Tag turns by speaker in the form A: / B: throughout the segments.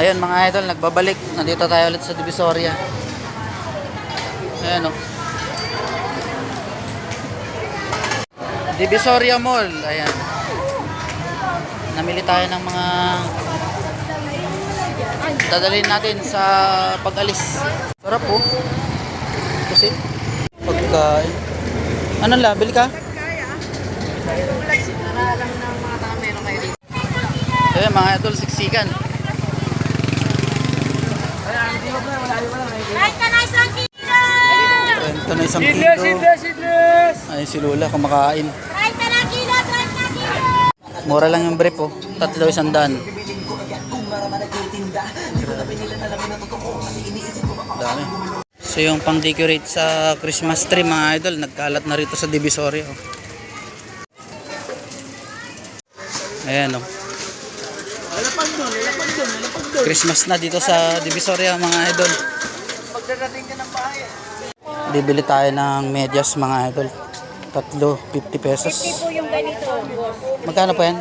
A: Ayun mga idol, nagbabalik. Nandito tayo ulit sa Divisoria. Ayan o. Divisoria Mall. Ayan. Namili tayo ng mga dadalhin natin sa pag-alis. Sarap po. Kasi pagkain. Ano la, bili ka? Eh, mga idol, siksikan.
B: Ka na isang kilo!
A: Kwento na isang kilo. Ay, si Lola, kumakain. Mura lang yung brief, oh. Tatlo isang daan. Dami. So yung pang decorate sa Christmas tree mga idol, nagkalat na rito sa Divisoria. Oh. Ayan oh. Christmas na dito sa Divisoria mga idol. Bibili tayo ng medyas mga idol. Tatlo, 50 pesos.
B: po yung ganito.
A: Magkano po yan?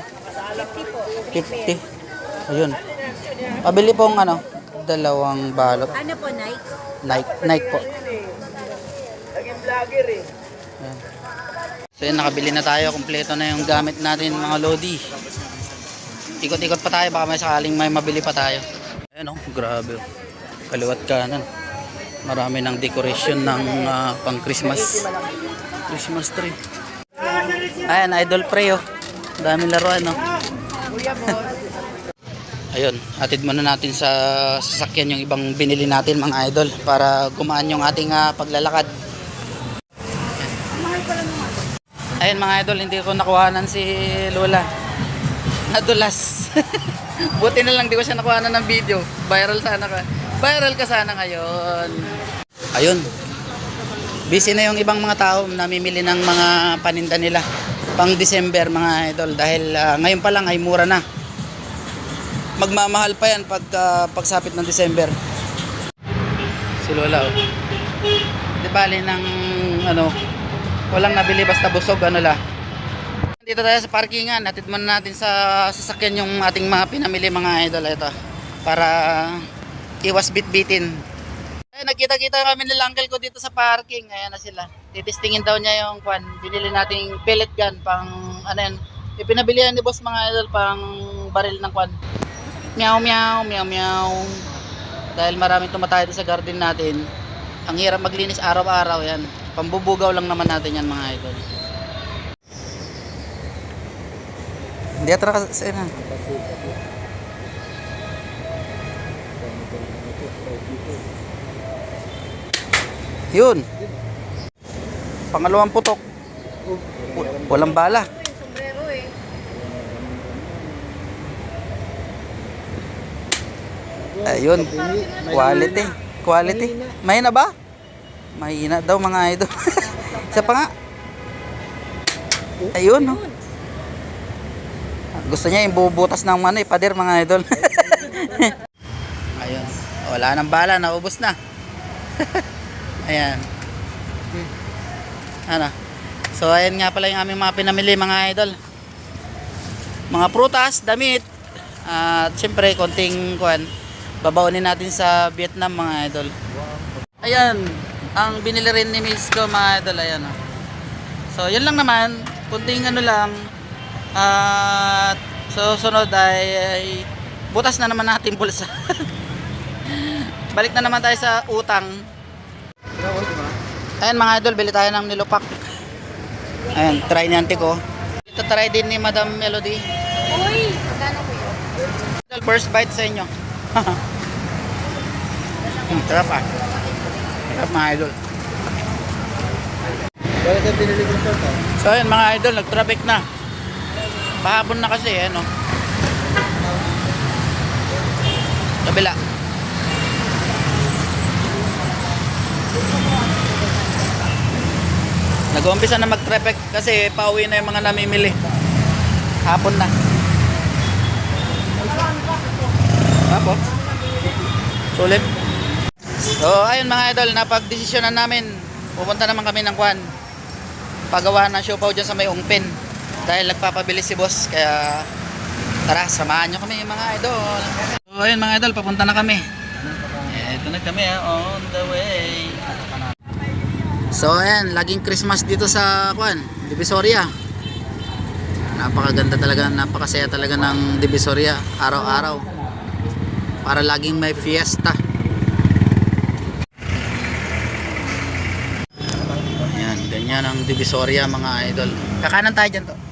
A: 50 Ayun. Pabili pong ano, dalawang balot.
B: Ano po, Nike?
A: Nike, Nike po. Ayan. So yun, nakabili na tayo. Kompleto na yung gamit natin mga Lodi. Ikot-ikot pa tayo. Baka may sakaling may mabili pa tayo. Ayan o, grabe. oh. Kaliwat kanan. Marami ng decoration ng ah, pang Christmas. Christmas tree. Ayan, idol pre oh. Daming laruan no. Ayun, atid muna natin sa sasakyan yung ibang binili natin mga idol para gumaan yung ating ah, paglalakad. Ayun mga idol, hindi ko nakuhanan si Lola. Nadulas. Buti na lang di ko siya nakuhanan ng video. Viral sana ka. Viral ka sana ngayon. Ayun. Busy na yung ibang mga tao namimili ng mga paninda nila pang December mga idol dahil ah, ngayon pa lang ay mura na. Magmamahal pa yan pag ah, pagsapit ng December. Si Lola oh. Di bali ng ano walang nabili basta busog ano la. Dito tayo sa parkingan, natid muna natin sa sasakyan yung ating mga pinamili mga idol ito para iwas bitbitin. Ay, nagkita-kita kami nila uncle ko dito sa parking. Ayan na sila. Titistingin daw niya yung kwan. Binili nating pellet gun pang ano yan. Ipinabilihan ni boss mga idol pang baril ng kwan. Meow meow meow meow. Dahil maraming tumatay sa garden natin. Ang hirap maglinis araw-araw yan. Pambubugaw lang naman natin yan mga idol. Hindi atras sa ina. Yun. Pangalawang putok. Walang bala. Ayun. Quality. Quality. Mahina ba? Mahina daw mga idol. Isa pa nga. Ayun, no. Gusto niya yung bubutas ng ano, pader mga idol. Ayun. Wala nang bala, naubos na. Ayan. Ano? So, ayan nga pala yung aming mga pinamili mga idol. Mga prutas, damit, at syempre, konting kuan, babaunin natin sa Vietnam mga idol. Ayan, ang binili rin ni Miss ko mga idol, ayan oh. So, yun lang naman, kunting ano lang, at so sunod ay, ay butas na naman natin pulsa. Balik na naman tayo sa utang. Ayan mga idol, bili tayo ng nilupak. Ayan, try ni auntie ko. Ito try din ni Madam Melody.
B: Uy! Magkano po yun?
A: First bite sa inyo. Hmm, Sarap ah. Sarap mga idol. So ayan mga idol, nag-traffic na. Pahapon na kasi eh, no? Kabila. Nag-uumpisa na mag-traffic kasi pauwi na yung mga namimili. Hapon na. Apo. Sulit. So, ayun mga idol, napag-desisyon na namin. Pupunta naman kami ng Kwan. Pagawa ng siopaw dyan sa may ungpin. Dahil nagpapabilis si boss, kaya tara, samahan nyo kami mga idol. So, ayun mga idol, papunta na kami. Ito na kami ah, on the way. So ayan, laging Christmas dito sa Kwan, Divisoria. Napakaganda talaga, napakasaya talaga ng Divisoria araw-araw. Para laging may fiesta. Ayan, ganyan ang Divisoria mga idol. Kakanan tayo dyan to.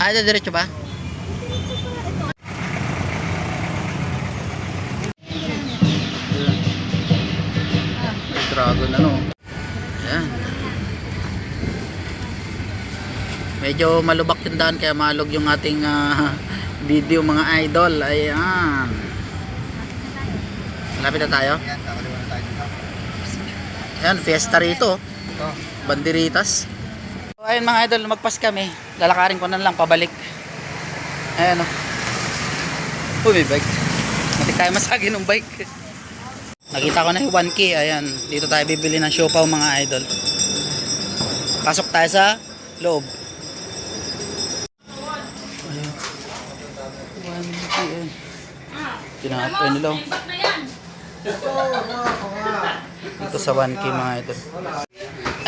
A: Ah, ito diretso ba? Dragon ano. Ayan. Medyo malubak yung daan kaya malog yung ating ah, video mga idol. Ayan. Malapit na tayo. Ayan, fiesta rito. Banderitas. Ayun mga idol, lumagpas kami. Lalakarin ko na lang pabalik. Ayan o. Uy, may bike. Mati tayo masagi ng bike. Nakita ko na yung 1K. Ayan, dito tayo bibili ng siopaw mga idol. Pasok tayo sa loob. Ayun. 1K. Ayan. Pinaka-apply nila. oh. Dito sa 1K mga idol.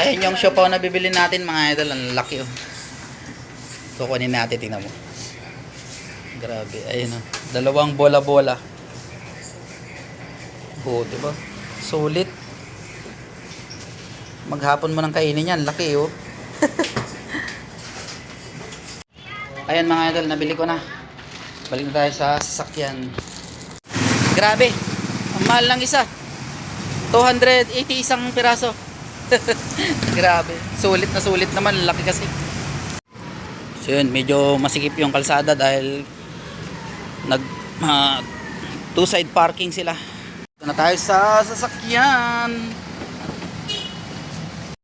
A: Ayun yung siopaw na bibili natin mga idol. Ang laki oh. Kukunin natin, tingnan mo. Grabe, ayun oh. Dalawang bola-bola. Oo, di ba? Sulit. Maghapon mo nang kainin yan, laki oh. Ayan mga idol, nabili ko na. Balik na tayo sa sasakyan. Grabe, ang mahal lang isa. 280 isang piraso. Grabe, sulit na sulit naman, laki kasi. So yun, medyo masikip yung kalsada dahil nag ah, two side parking sila. Ito na tayo sa sasakyan.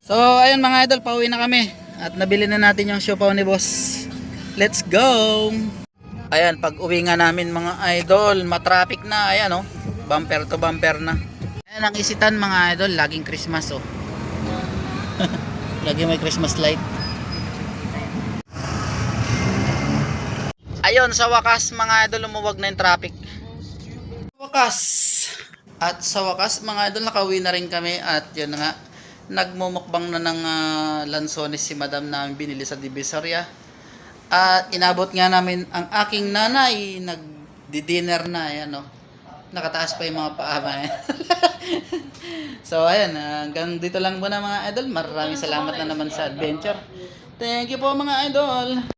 A: So ayun mga idol, pauwi na kami at nabili na natin yung siopaw ni boss. Let's go. Ayan, pag uwi nga namin mga idol, matraffic na, ayan oh. Bumper to bumper na. Ayan ang isitan mga idol, laging Christmas oh. Lagi may Christmas light. Ayun, sa wakas mga idol, lumuwag na yung traffic. Wakas. At sa wakas mga idol, nakauwi na rin kami at yun nga, nagmumukbang na ng ah, lansones si madam namin binili sa Divisoria. At inabot nga namin ang aking nanay, nag-dinner na, ayan o. Nakataas pa yung mga paa ba. so ayan, hanggang dito lang muna mga idol. Maraming salamat na naman sa adventure. Thank you po mga idol.